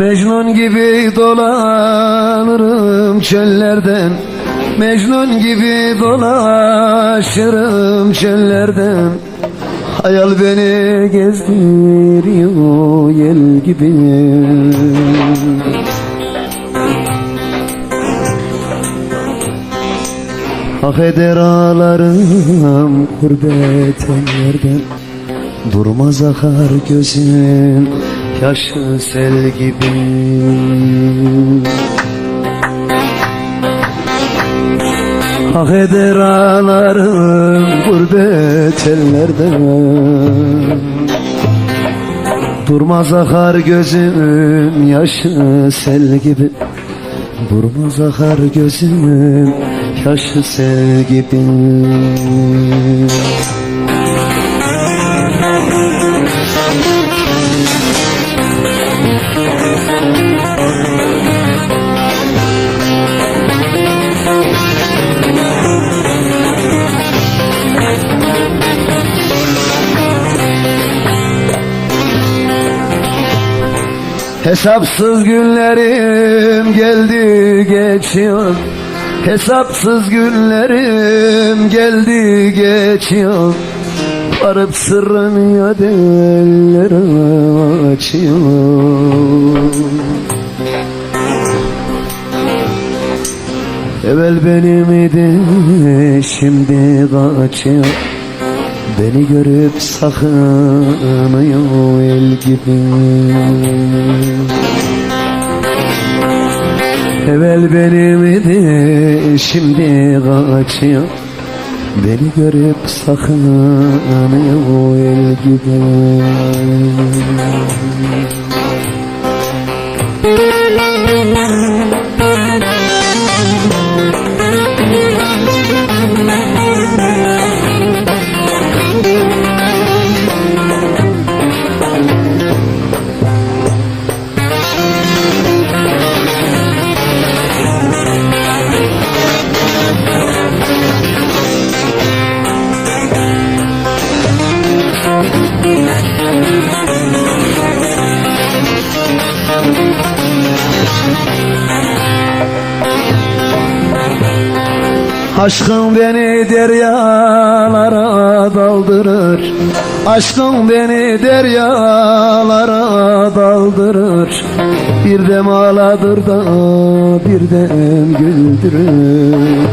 Mecnun gibi dolanırım çöllerden. Mecnun gibi dolaşırım çöllerden. Hayal beni gezdiriyor yel gibi. Hak eder ağlarım gurbet ellerden Durmaz akar gözüm yaşı sel gibi. Hak eder ağlarım gurbet ellerden Durmaz akar gözüm yaşı sel gibi. Durmaz akar gözüm yaşı sel gibi Hesapsız günlerim geldi geçiyor. Hesapsız günlerim geldi geçiyor. Varıp sırrını ya ellere açıyor Evvel benim idi şimdi kaçıyor. Beni görüp sakınıyor el gibi. Evvel benim idi şimdi kaçıyor. Beni görüp sakınıyor el gibi Aşkın beni deryalara daldırır. Aşkın beni deryalara daldırır. Bir dem ağladır da bir dem güldürür